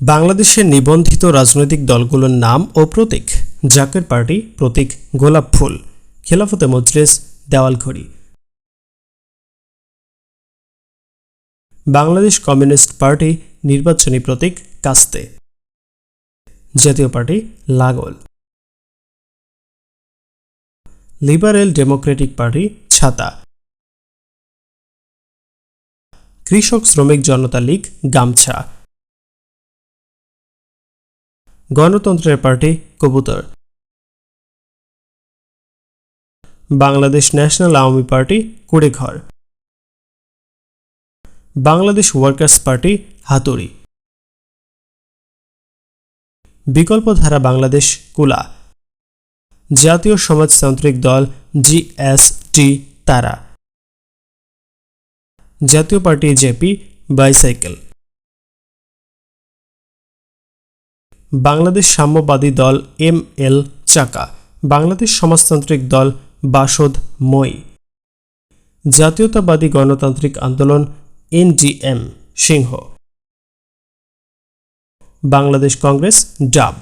বাংলাদেশের নিবন্ধিত রাজনৈতিক দলগুলোর নাম ও প্রতীক। জাকের পার্টি প্রতীক গোলাপ ফুল। খেলাফতে মজলিস, দেওয়ালঘড়ি। বাংলাদেশ কমিউনিস্ট পার্টি নির্বাচনী প্রতীক কাস্তে। জাতীয় পার্টি লাগল। লিবারেল ডেমোক্রেটিক পার্টি ছাতা। কৃষক শ্রমিক জনতা লীগ গামছা। গণতন্ত্রের পার্টি কবুতর। বাংলাদেশ ন্যাশনাল আওয়ামী পার্টি কুড়েঘর। বাংলাদেশ ওয়ার্কার্স পার্টি হাতুড়ি। বিকল্পধারা বাংলাদেশ কুলা। জাতীয় সমাজতান্ত্রিক দল জিএসটি তারা। জাতীয় পার্টি জেপি বাইসাইকেল। বাংলাদেশ সাম্যবাদী দল এম এল চাকা, বাংলাদেশ সমাজতান্ত্রিক দল বাসদ মই। জাতীয়তাবাদী গণতান্ত্রিক আন্দোলন এনডিএম সিংহ। বাংলাদেশ কংগ্রেস ডাব।